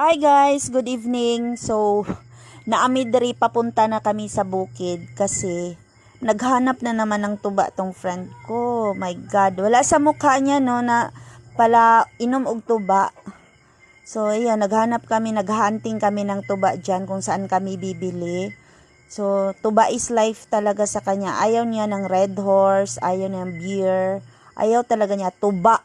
Hi guys, good evening. So, naami diri papunta na kami sa bukid kasi naghanap na naman ng tuba tong friend ko. My God, wala sa mukha niya no na pala inom og tuba. So, ayan, naghanap kami, naghunting kami ng tuba dyan kung saan kami bibili. So, tuba is life talaga sa kanya. Ayaw niya ng red horse, ayaw niya ng beer, ayaw talaga niya tuba.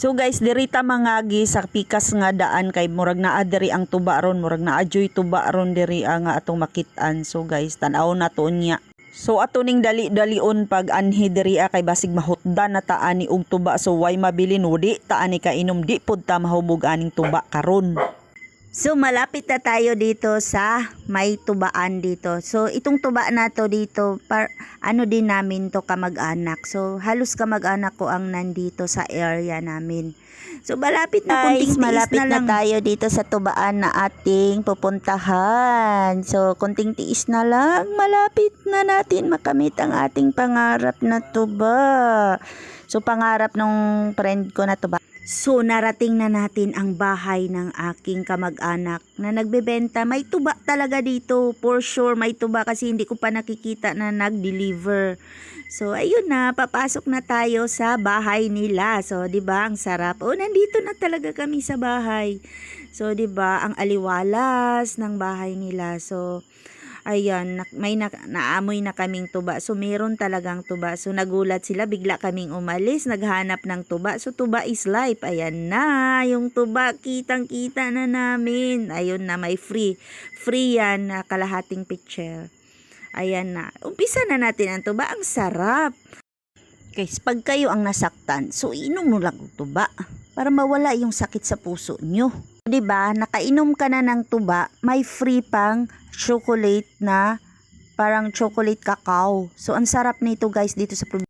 So guys, dirita mangagi sa pikas nga daan kay murag naa diri ang tuba ron, murag naa joy tuba ron diri ah, nga atong makitaan. So guys, tan-aw na to niya. So ato ning dali-dalion pag anhi diri ah, kay basig mahutdan na taani og tuba so why mabilin udi taani ka inom di pud ta mahubog aning tuba karon. So malapit na tayo dito sa may tubaan dito. So itong tuba na to dito par ano din namin to kamag-anak. So halos kamag-anak ko ang nandito sa area namin. So malapit na Guys, kunting malapit na, na lang tayo dito sa tubaan na ating pupuntahan. So kunting tiis na lang, malapit na natin makamit ang ating pangarap na tuba. So pangarap ng friend ko na tuba. So narating na natin ang bahay ng aking kamag-anak na nagbebenta. May tuba talaga dito. For sure may tuba kasi hindi ko pa nakikita na nag-deliver. So ayun na, papasok na tayo sa bahay nila. So 'di ba ang sarap. Oh, nandito na talaga kami sa bahay. So 'di ba ang aliwalas ng bahay nila. So ayan, may na, naamoy na kaming tuba. So, meron talagang tuba. So, nagulat sila, bigla kaming umalis, naghanap ng tuba. So, tuba is life. Ayan na, yung tuba, kitang-kita na namin. Ayun na, may free. Free yan, na kalahating picture. Ayan na. Umpisa na natin ang tuba. Ang sarap. Guys, pag kayo ang nasaktan, so inom mo lang ang tuba para mawala yung sakit sa puso nyo. 'Di ba? Nakainom ka na ng tuba, may free pang chocolate na parang chocolate cacao. So ang sarap nito guys dito sa.